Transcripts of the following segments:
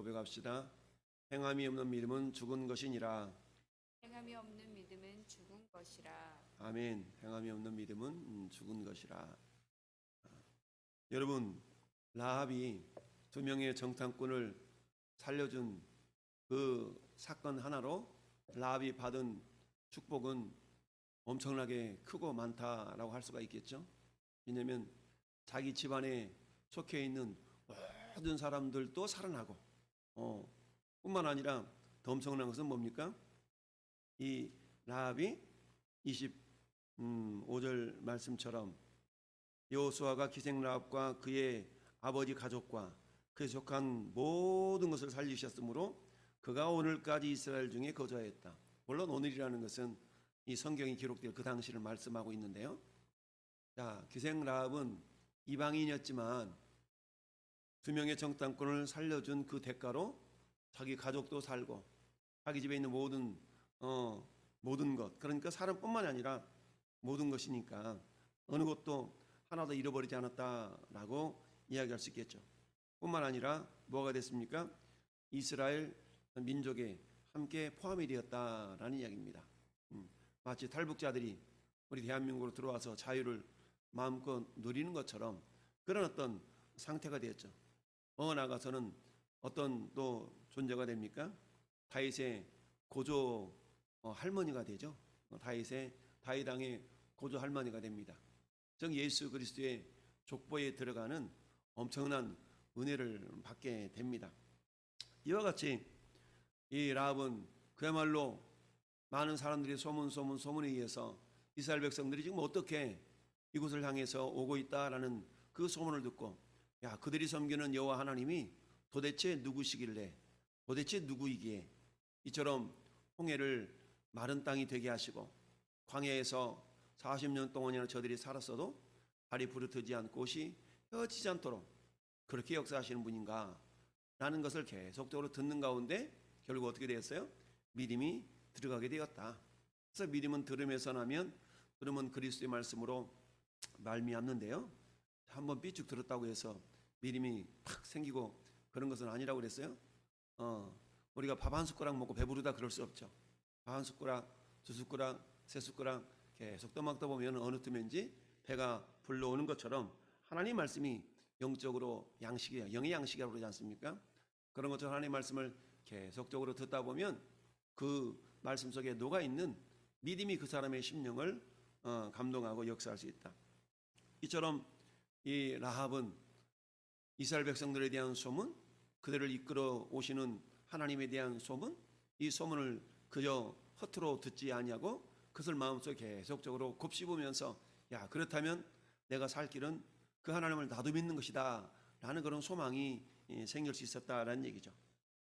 고백합시다. 행함이 없는 믿음은 죽은 것이니라. 행함이 없는 믿음은 죽은 것이라. 아멘. 행함이 없는 믿음은 음, 죽은 것이라. 아, 여러분, 라합이 두 명의 정탐꾼을 살려준 그 사건 하나로 라합이 받은 축복은 엄청나게 크고 많다라고 할 수가 있겠죠. 왜냐하면 자기 집안에 속해 있는 모든 사람들도 살아나고, 어, 뿐만 아니라 더 엄청난 것은 뭡니까? 이 라합이 25절 말씀처럼 여호수아가 기생 라합과 그의 아버지 가족과 그에 속한 모든 것을 살리셨으므로 그가 오늘까지 이스라엘 중에 거주하였다. 물론 오늘이라는 것은 이 성경이 기록될 그 당시를 말씀하고 있는데요. 자, 기생 라합은 이방인이었지만 두 명의 정탐꾼을 살려준 그 대가로 자기 가족도 살고 자기 집에 있는 모든 어, 모든 것 그러니까 사람뿐만이 아니라 모든 것이니까 어느 것도 하나도 잃어버리지 않았다라고 이야기할 수 있겠죠. 뿐만 아니라 뭐가 됐습니까? 이스라엘 민족에 함께 포함이 되었다라는 이야기입니다. 음, 마치 탈북자들이 우리 대한민국으로 들어와서 자유를 마음껏 누리는 것처럼 그런 어떤 상태가 되었죠. 어 나가서는 어떤 또 존재가 됩니까? 다윗의 고조 어, 할머니가 되죠. 어, 다윗의 다윗왕의 고조 할머니가 됩니다. 즉 예수 그리스도의 족보에 들어가는 엄청난 은혜를 받게 됩니다. 이와 같이 이 라합은 그야말로 많은 사람들이 소문 소문 소문에 의해서 이스라엘 백성들이 지금 어떻게 이곳을 향해서 오고 있다라는 그 소문을 듣고 야 그들이 섬기는 여호와 하나님이 도대체 누구시길래 도대체 누구이기에 이처럼 홍해를 마른 땅이 되게 하시고 광야에서 40년 동안이나 저들이 살았어도 발이 부르트지 않고 옷이 헤어지지 않도록 그렇게 역사하시는 분인가 라는 것을 계속적으로 듣는 가운데 결국 어떻게 되었어요? 믿음이 들어가게 되었다. 그래서 믿음은 들음에서 나면 들음은 그리스도의 말씀으로 말미암는데요. 한번 삐쭉 들었다고 해서 믿음이 팍 생기고 그런 것은 아니라고 그랬어요. 어, 우리가 밥 한 숟가락 먹고 배부르다 그럴 수 없죠. 밥 한 숟가락, 두 숟가락, 세 숟가락 계속 떠먹다 보면 어느 틈인지 배가 불러오는 것처럼 하나님 말씀이 영적으로 양식이야. 영의 양식이라고 그러지 않습니까? 그런 것처럼 하나님 말씀을 계속적으로 듣다 보면 그 말씀 속에 녹아 있는 믿음이 그 사람의 심령을 어, 감동하고 역사할 수 있다. 이처럼 이 라합은 이스라엘 백성들에 대한 소문, 그들을 이끌어 오시는 하나님에 대한 소문, 이 소문을 그저 허투루 듣지 아니하고 그것을 마음속에 계속적으로 곱씹으면서 야 그렇다면 내가 살 길은 그 하나님을 나도 믿는 것이다 라는 그런 소망이 예, 생길 수 있었다라는 얘기죠.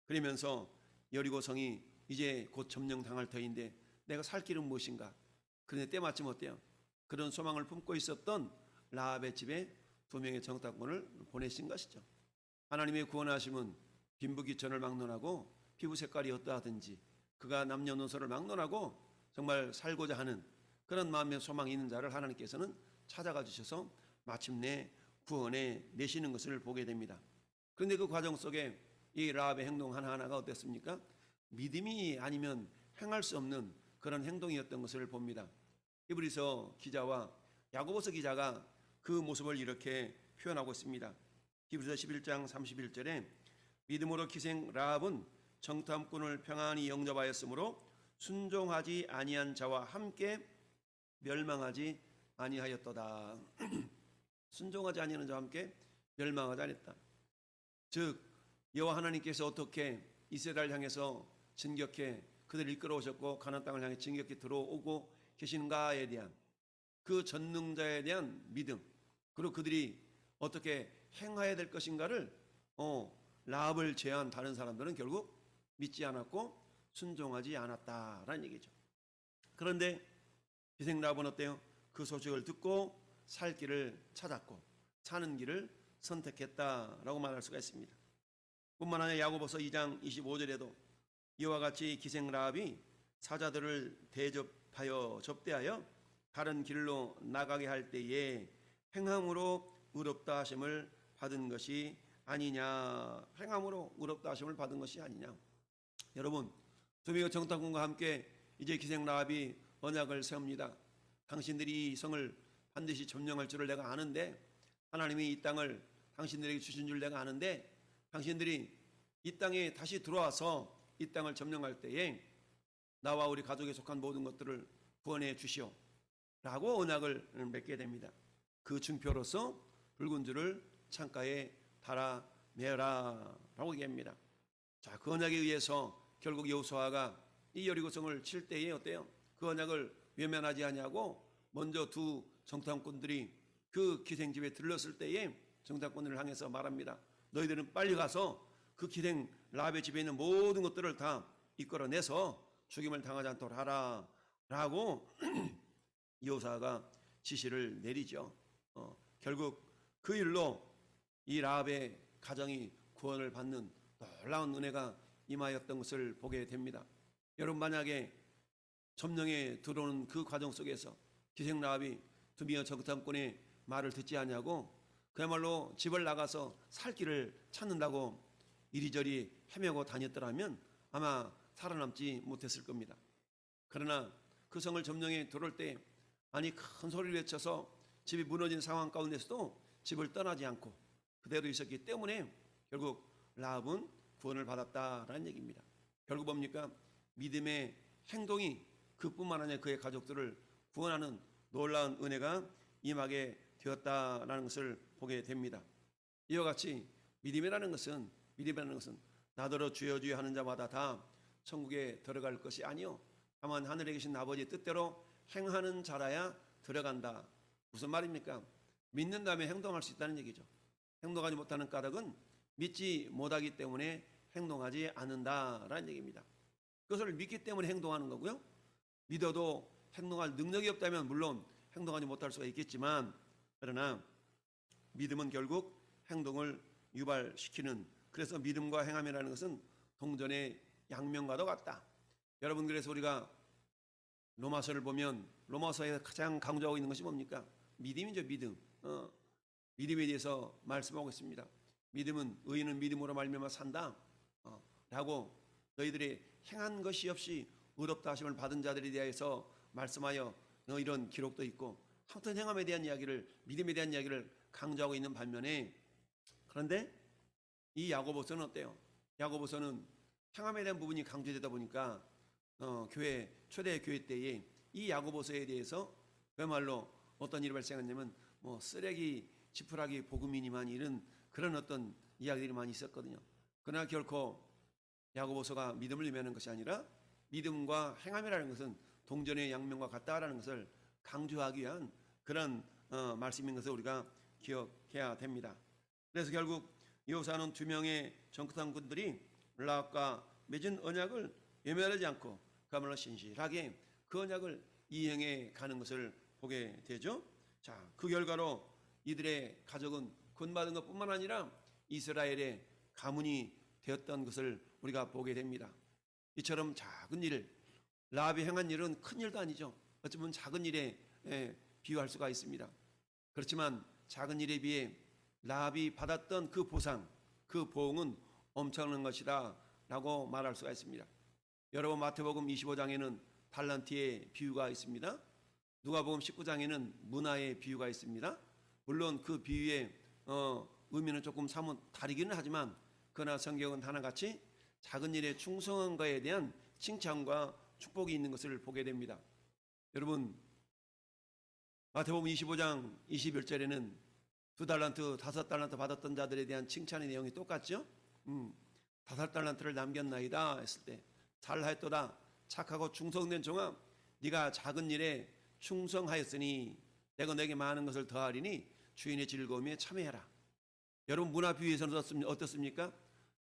그러면서 여리고 성이 이제 곧 점령당할 터인데 내가 살 길은 무엇인가? 그런데 때마침 어때요? 그런 소망을 품고 있었던 라합의 집에 두 명의 정탐꾼을 보내신 것이죠. 하나님의 구원하심은 빈부귀천을 막론하고 피부 색깔이 어떠하든지 그가 남녀노소를 막론하고 정말 살고자 하는 그런 마음의 소망이 있는 자를 하나님께서는 찾아가 주셔서 마침내 구원에 내시는 것을 보게 됩니다. 그런데 그 과정 속에 이 라합의 행동 하나하나가 어땠습니까? 믿음이 아니면 행할 수 없는 그런 행동이었던 것을 봅니다. 히브리서 기자와 야고보서 기자가 그 모습을 이렇게 표현하고 있습니다. 히브리서 11장 31절에 믿음으로 기생 라합은 정탐꾼을 평안히 영접하였으므로 순종하지 아니한 자와 함께 멸망하지 아니하였도다. 순종하지 아니하는 자와 함께 멸망하지 않았다. 즉 여호와 하나님께서 어떻게 이스라엘 향해서 진격해 그들을 이끌어 오셨고 가나안 땅을 향해 진격해 들어오고 계시는가에 대한 그 전능자에 대한 믿음 그리고 그들이 어떻게 행해야 될 것인가를 어, 라합을 제한 다른 사람들은 결국 믿지 않았고 순종하지 않았다라는 얘기죠. 그런데 희생 라합은 어때요? 그 소식을 듣고 살 길을 찾았고 사는 길을 선택했다라고 말할 수가 있습니다. 뿐만 아니라 야고보서 2장 25절에도 이와 같이 기생 라합이 사자들을 대접하여 접대하여 다른 길로 나가게 할 때에 행함으로 의롭다 하심을 받은 것이 아니냐. 행함으로 의롭다 하심을 받은 것이 아니냐. 여러분 두미호 정탐꾼과 함께 이제 기생 라합이 언약을 세웁니다. 당신들이 이 성을 반드시 점령할 줄을 내가 아는데 하나님이 이 땅을 당신들에게 주신 줄 내가 아는데 당신들이 이 땅에 다시 들어와서 이 땅을 점령할 때에 나와 우리 가족에 속한 모든 것들을 구원해 주시오 라고 언약을 맺게 됩니다 그 증표로서 붉은 줄을 창가에 달아 매라 라고 얘기합니다 자, 그 언약에 의해서 결국 여호수아가 이 여리고성을 칠 때에 어때요? 그 언약을 외면하지 아니하고 먼저 두 정탐꾼들이 그 기생집에 들렀을 때에 정탐꾼을 향해서 말합니다. 너희들은 빨리 가서 그 기생 라합의 집에 있는 모든 것들을 다 이끌어내서 죽임을 당하지 않도록 하라 라고 여호사가 지시를 내리죠. 어, 결국 그 일로 이 라합의 가정이 구원을 받는 놀라운 은혜가 임하였던 것을 보게 됩니다. 여러분 만약에 점령에 들어오는 그 과정 속에서 기생 라합이 두미어 정탐꾼의 말을 듣지 않냐고 그야말로 집을 나가서 살 길을 찾는다고 이리저리 헤매고 다녔더라면 아마 살아남지 못했을 겁니다. 그러나 그 성을 점령에 들어올 때 아니 큰 소리를 외쳐서 집이 무너진 상황 가운데서도 집을 떠나지 않고 그대로 있었기 때문에 결국 라합은 구원을 받았다라는 얘기입니다. 결국 뭡니까? 믿음의 행동이 그뿐만 아니라 그의 가족들을 구원하는 놀라운 은혜가 임하게 되었다라는 것을 보게 됩니다. 이와 같이 믿음이라는 것은 믿음이라는 것은 나더러 주여 주여 하는 자마다 다 천국에 들어갈 것이 아니요 다만 하늘에 계신 아버지 뜻대로 행하는 자라야 들어간다. 무슨 말입니까? 믿는 다음에 행동할 수 있다는 얘기죠. 행동하지 못하는 까닭은 믿지 못하기 때문에 행동하지 않는다라는 얘기입니다. 그것을 믿기 때문에 행동하는 거고요. 믿어도 행동할 능력이 없다면 물론 행동하지 못할 수가 있겠지만 그러나 믿음은 결국 행동을 유발시키는 그래서 믿음과 행함이라는 것은 동전의 양면과도 같다. 여러분 그래서 우리가 로마서를 보면 로마서에 가장 강조하고 있는 것이 뭡니까? 믿음이죠 믿음. 어, 믿음에 대해서 말씀하고 있습니다. 믿음은 의인은 믿음으로 말미암아 산다. 어, 라고 너희들이 행한 것이 없이 의롭다 하심을 받은 자들에 대해서 말씀하여 너 이런 기록도 있고 아무튼 행함에 대한 이야기를 믿음에 대한 이야기를 강조하고 있는 반면에 그런데 이 야고보서는 어때요? 야고보서는 행함에 대한 부분이 강조되다 보니까 어, 교회 초대 교회 때에 이 야고보서에 대해서 그야말로 어떤 일이 발생했냐면 뭐 쓰레기 지푸라기 복음이니만 이런 그런 어떤 이야기들이 많이 있었거든요. 그러나 결코 야고보서가 믿음을 의미하는 것이 아니라 믿음과 행함이라는 것은 동전의 양면과 같다라는 것을 강조하기 위한 그런 어, 말씀인 것을 우리가 기억해야 됩니다. 그래서 결국 여호사는 두 명의 정탐꾼들이 라합과 맺은 언약을 외면하지 않고 그야말로 신실하게 그 언약을 이행해 가는 것을 보게 되죠. 자, 그 결과로 이들의 가족은 구원받은 것뿐만 아니라 이스라엘의 가문이 되었던 것을 우리가 보게 됩니다. 이처럼 작은 일, 라합이 행한 일은 큰 일도 아니죠. 어쩌면 작은 일에 예, 비유할 수가 있습니다. 그렇지만 작은 일에 비해 라합이 받았던 그 보상, 그 보응은 엄청난 것이다 라고 말할 수가 있습니다. 여러분 마태복음 25장에는 달란트의 비유가 있습니다. 누가복음 19장에는 문화의 비유가 있습니다. 물론 그 비유의 어, 의미는 조금 사뭇 다르기는 하지만 그러나 성경은 하나같이 작은 일에 충성한 것에 대한 칭찬과 축복이 있는 것을 보게 됩니다. 여러분 마태복음 25장 21절에는 두 달란트, 다섯 달란트 받았던 자들에 대한 칭찬의 내용이 똑같죠? 음, 다섯 달란트를 남겼나이다 했을 때 잘하였도다 착하고 충성된 종아 네가 작은 일에 충성하였으니 내가 내게 많은 것을 더하리니 주인의 즐거움에 참여해라. 여러분 문화 비유에서는 어떻습- 어떻습니까?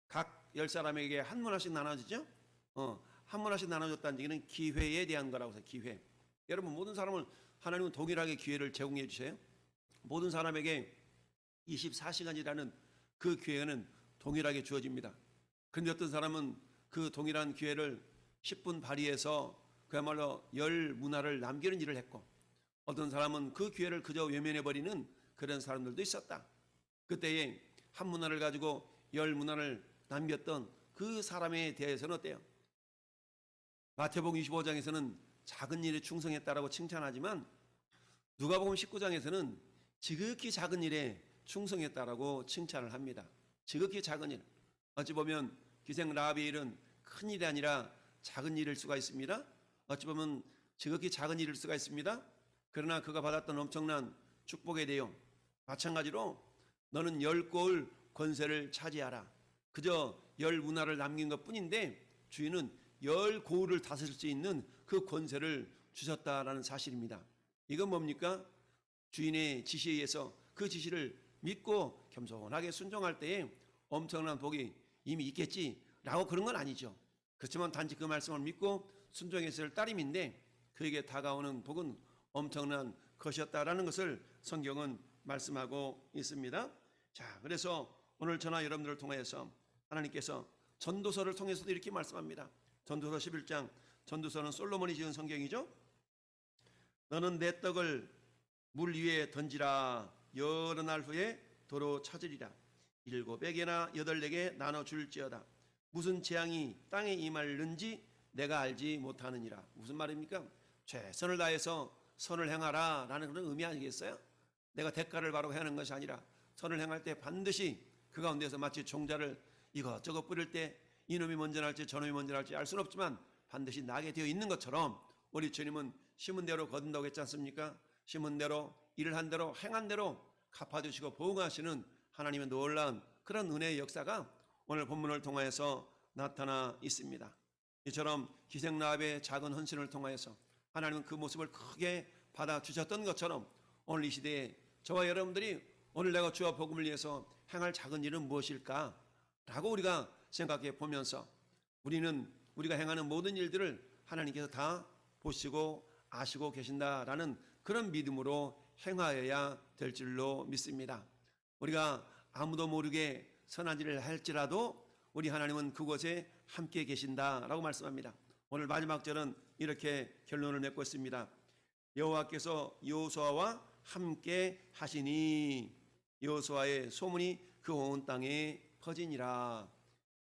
각 열 사람에게 한 문화씩 나눠지죠? 어, 한 문화씩 나눠줬다는 얘기는 기회에 대한 거라고 해서 기회. 여러분 모든 사람을 하나님은 동일하게 기회를 제공해 주세요. 모든 사람에게 24시간이라는 그 기회는 동일하게 주어집니다. 그런데 어떤 사람은 그 동일한 기회를 10분 발휘해서 그야말로 열 문화를 남기는 일을 했고 어떤 사람은 그 기회를 그저 외면해 버리는 그런 사람들도 있었다. 그때에 한 문화를 가지고 열 문화를 남겼던 그 사람에 대해서는 어때요? 마태복음 25장에서는 작은 일에 충성했다라고 칭찬하지만 누가복음 19장에서는 지극히 작은 일에 충성했다라고 칭찬을 합니다. 지극히 작은 일. 어찌 보면 기생 라합의 일은 큰 일이 아니라 작은 일일 수가 있습니다. 어찌 보면 지극히 작은 일일 수가 있습니다. 그러나 그가 받았던 엄청난 축복의 내용 마찬가지로 너는 열 고을 권세를 차지하라. 그저 열 문화를 남긴 것 뿐인데 주인은 열 고을을 다스릴 수 있는 그 권세를 주셨다라는 사실입니다. 이건 뭡니까? 주인의 지시에 의해서 그 지시를 믿고 겸손하게 순종할 때에 엄청난 복이 이미 있겠지 라고 그런 건 아니죠. 그렇지만 단지 그 말씀을 믿고 순종했을 따름인데 그에게 다가오는 복은 엄청난 것이었다라는 것을 성경은 말씀하고 있습니다. 자, 그래서 오늘 저나 여러분들을 통해서 하나님께서 전도서를 통해서도 이렇게 말씀합니다. 전도서 11장 전도서는 솔로몬이 지은 성경이죠. 너는 내 떡을 물 위에 던지라 여러 날 후에 도로 찾으리라 일곱에게나 여덟에게 나눠 줄지어다 무슨 재앙이 땅에 임할는지 내가 알지 못하느니라 무슨 말입니까? 최선을 다해서 선을 행하라 라는 그런 의미 아니겠어요? 내가 대가를 바로 하는 것이 아니라 선을 행할 때 반드시 그 가운데서 마치 종자를 이것저것 뿌릴 때 이놈이 먼저 날지 저놈이 먼저 날지 알 수는 없지만 반드시 나게 되어 있는 것처럼 우리 주님은 심은 대로 거둔다고 했지 않습니까? 심은 대로 일을 한 대로 행한 대로 갚아주시고 보응하시는 하나님의 놀라운 그런 은혜의 역사가 오늘 본문을 통하여서 나타나 있습니다. 이처럼 기생라합의 작은 헌신을 통하여서 하나님은 그 모습을 크게 받아주셨던 것처럼 오늘 이 시대에 저와 여러분들이 오늘 내가 주와 복음을 위해서 행할 작은 일은 무엇일까? 라고 우리가 생각해 보면서 우리는 우리가 행하는 모든 일들을 하나님께서 다 보시고 아시고 계신다라는 그런 믿음으로 행하여야 될 줄로 믿습니다. 우리가 아무도 모르게 선한 일을 할지라도 우리 하나님은 그곳에 함께 계신다라고 말씀합니다. 오늘 마지막 절은 이렇게 결론을 맺고 있습니다. 여호와께서 여호수아와 함께 하시니 여호수아의 소문이 그 온 땅에 퍼지니라.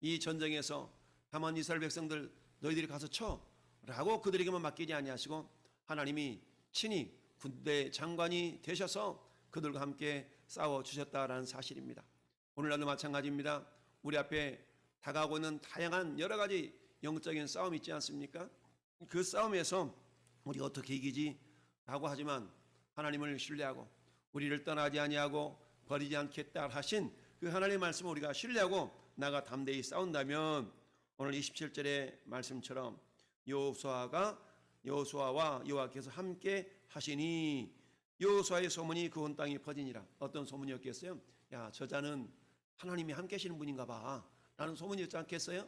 이 전쟁에서 다만 이스라엘 백성들 너희들이 가서 쳐라고 그들에게만 맡기지 아니하시고 하나님이 친히 군대 장관이 되셔서 그들과 함께 싸워 주셨다라는 사실입니다. 오늘날도 마찬가지입니다. 우리 앞에 다가오고 있는 다양한 여러 가지 영적인 싸움이 있지 않습니까? 그 싸움에서 우리 어떻게 이기지? 라고 하지만 하나님을 신뢰하고 우리를 떠나지 아니하고 버리지 않겠다 하신 그 하나님의 말씀을 우리가 신뢰하고 나가 담대히 싸운다면 오늘 27절의 말씀처럼 여호수아가 여호수아와 여호와께서 함께 하시니 여호수아의 소문이 그 온 땅에 퍼지니라 어떤 소문이었겠어요? 야 저자는 하나님이 함께 하시는 분인가 봐 라는 소문이었지 않겠어요?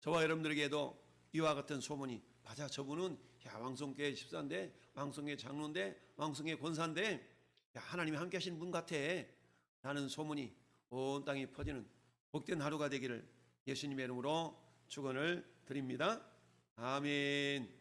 저와 여러분들에게도 이와 같은 소문이 맞아 저분은 야 왕성교회 집사인데 왕성교회 장로인데 왕성교회 권사인데 야 하나님이 함께 하시는 분 같아 라는 소문이 온 땅에 퍼지는 복된 하루가 되기를 예수님의 이름으로 축원을 드립니다. 아멘.